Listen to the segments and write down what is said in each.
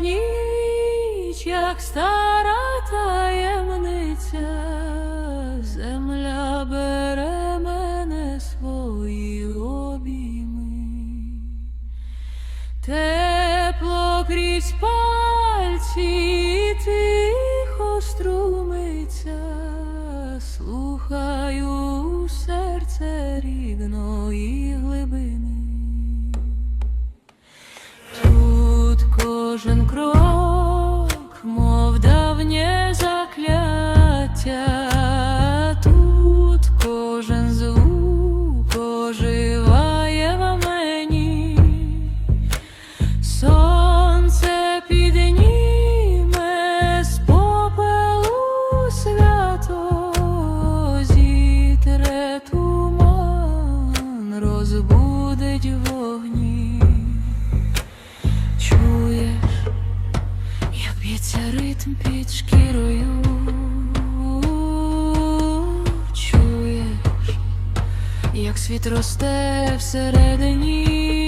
ніч, як стара таємниця, земля бере мене свої обійми, тепло крізь пальці і тихо струмиться, слухаю серце рідної шкірою, чуєш, як світ росте всередині,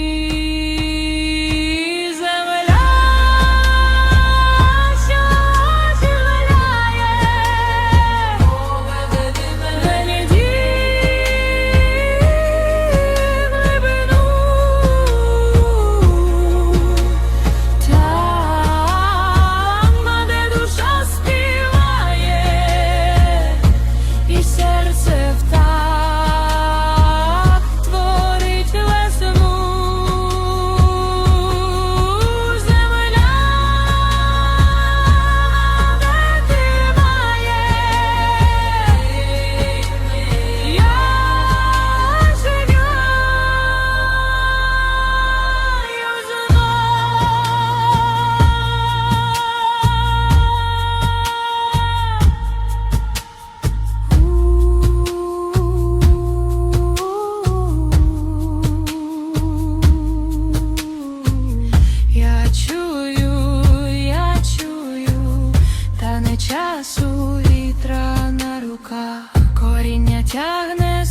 Коріння тягне.